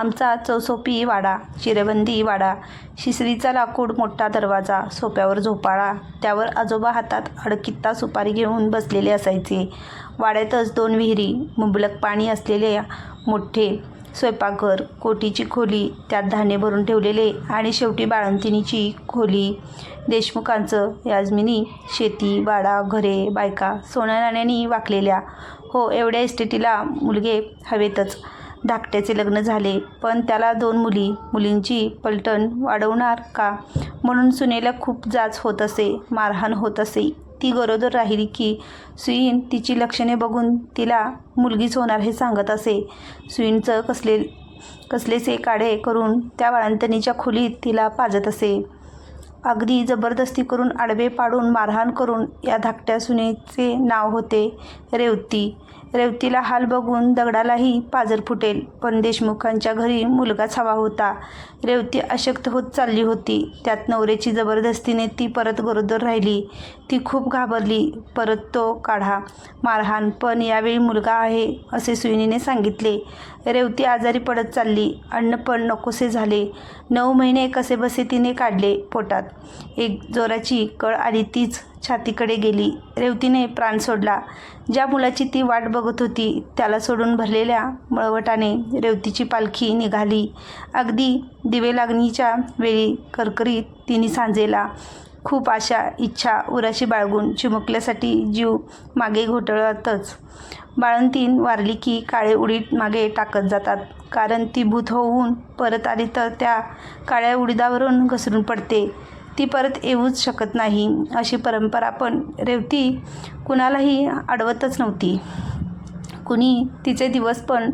आमचा चौसोपी वाडा चिरेबंदी वाडा शिसरीचा लाकूड मोठा दरवाजा सोप्यावर झोपाळा त्यावर आजोबा हातात अडकित्ता सुपारी घेऊन बसलेले असायचे. वाड्यातच दोन विहिरी मुबलक पाणी असलेले मोठे स्वयंपाकघर कोटीची खोली त्यात धान्य भरून ठेवलेले आणि शेवटी बाळंतिणीची खोली. देशमुखांचं याजमिनी शेती वाडा घरे बायका सोन्या नाण्यांनी वाकलेल्या. हो एवढ्या इस्टेटीला मुलगे हवेतच. धाकट्याचे लग्न झाले. पण त्याला दोन मुली मुलींची पलटण वाढवणार का? म्हणून सुनेला खूप जाच होत असे मारहाण होत असे. ती गरोदर राहिली की सुईन तिची लक्षणे बघून तिला मुलगीच होणार हे सांगत असे. सुईंचं कसले कसलेसे काढे करून त्या बाळंतणीच्या खोलीत तिला पाजत असे. अगदी जबरदस्ती करून आडवे पाडून मारहाण करून या धाकट्या सुनेचे नाव होते रेवती. रेवतीला हाल बघून दगडालाही पाजर फुटेल. पण देशमुखांच्या घरी मुलगाच हवा होता. रेवती अशक्त होत चालली होती. त्यात नवऱ्याची जबरदस्तीने ती परत गरोदर राहिली. ती खूप घाबरली. परत तो काढा. मारहाण पण यावेळी मुलगा आहे असे सुईनीने सांगितले. रेवती आजारी पडत चालली. अन्न पण नकोसे झाले. नऊ महिने कसे बसे तिने काढले पोटात. एक जोराची कळ आली तीच. छातीकडे गेली. रेवतीने प्राण सोडला. ज्या मुलाची ती वाट बघत होती त्याला सोडून भरलेल्या मळवटाने रेवतीची पालखी निघाली. अगदी दिवे लागणीच्या वेळी करकरीत तिने सांजेला खूप आशा इच्छा उराशी बाळगून चिमुकल्यासाठी जीव मागे घोटळतच. बाळंतीन वारली की काळे उडीद मागे टाकत जातात. कारण ती भूत होऊन परत आली तर त्या काळ्या उडीदावरून घसरून पडते. ती परत येऊच शकत नाही. अशी परंपरा पण रेवती कुणालाही अडवतच नव्हती. कुणी तिचे दिवस पण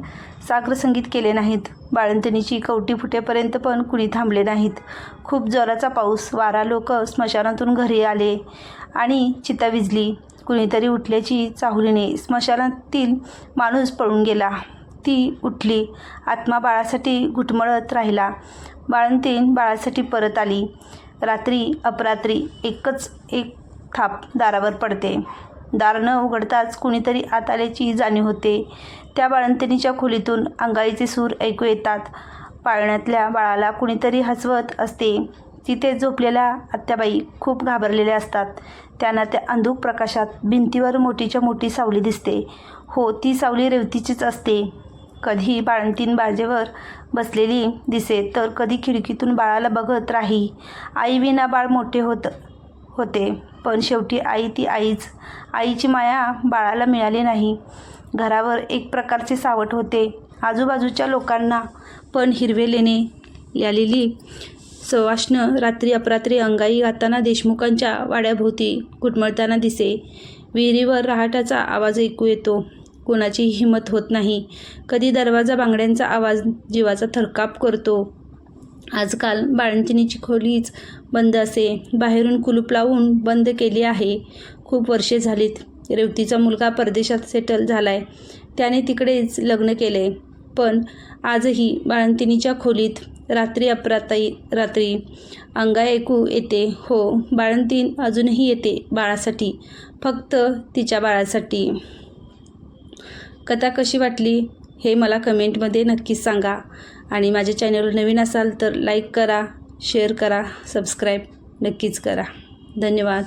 साग्रसंगीत केले नाहीत. बाळंतणीची कवटी फुटेपर्यंत पण कुणी थांबले नाहीत. खूप जोराचा पाऊस वारा लोक स्मशानातून घरी आले आणि चिता विजली. कुणीतरी उठल्याची चाहुलीने स्मशानातील माणूस पळून गेला. ती उठली. आत्मा बाळासाठी घुटमळत राहिला. बाळंतीण बाळासाठी परत आली. रात्री अपरात्री एकच एक थाप दारावर पडते. दार न उघडताच कुणीतरी आत आल्याची जाणीव होते. त्या बाळंतणीच्या खोलीतून अंगाईचे सूर ऐकू येतात. पाळण्यातल्या बाळाला कुणीतरी हसवत असते. तिथे झोपलेल्या आत्याबाई खूप घाबरलेल्या असतात. त्यांना त्या अंधुक प्रकाशात भिंतीवर मोठीच्या मोठी सावली दिसते. हो ती सावली रेवतीचीच असते. कधी बाळंतीन बाजेवर बसलेली दिसे तर कधी खिडकीतून बाळाला बघत राही. आई विना बाळ मोठे होत होते पण शेवटी आई ती आईच. आईची माया बाळाला मिळाली नाही. घरावर एक प्रकारचे सावट होते आजूबाजूच्या लोकांना पण हिरवे लेणे यालेली सवाष्ण रात्री अपरात्री अंगाई गाताना देशमुखांच्या वाड्याभोवती घुटमळताना दिसे. विहिरीवर रहाटाचा आवाज ऐकू येतो. कोणाची हिंमत होत नाही. कधी दरवाजा बांगड्यांचा आवाज जीवाचा थरकाप करतो. आजकाल बाळंतिणीची खोलीच बंद असे. बाहेरून कुलूप लावून बंद केली आहे. खूप वर्षे झालीत. रेवतीचा मुलगा परदेशात सेटल झालाय. त्याने तिकडेच लग्न केले. पण आजही बाळंतिणीच्या खोलीत रात्री अपराताई रात्री. अंगा ऐकू येते. हो बाळंतीण अजूनही येते बाळासाठी. फक्त तिच्या बाळासाठी. कथा कशी वाटली हे मला कमेंटमध्ये नक्कीच सांगा. आणि माझ्या चॅनलवर नवीन असाल तर लाईक करा शेअर करा सबस्क्राईब नक्कीच करा. धन्यवाद.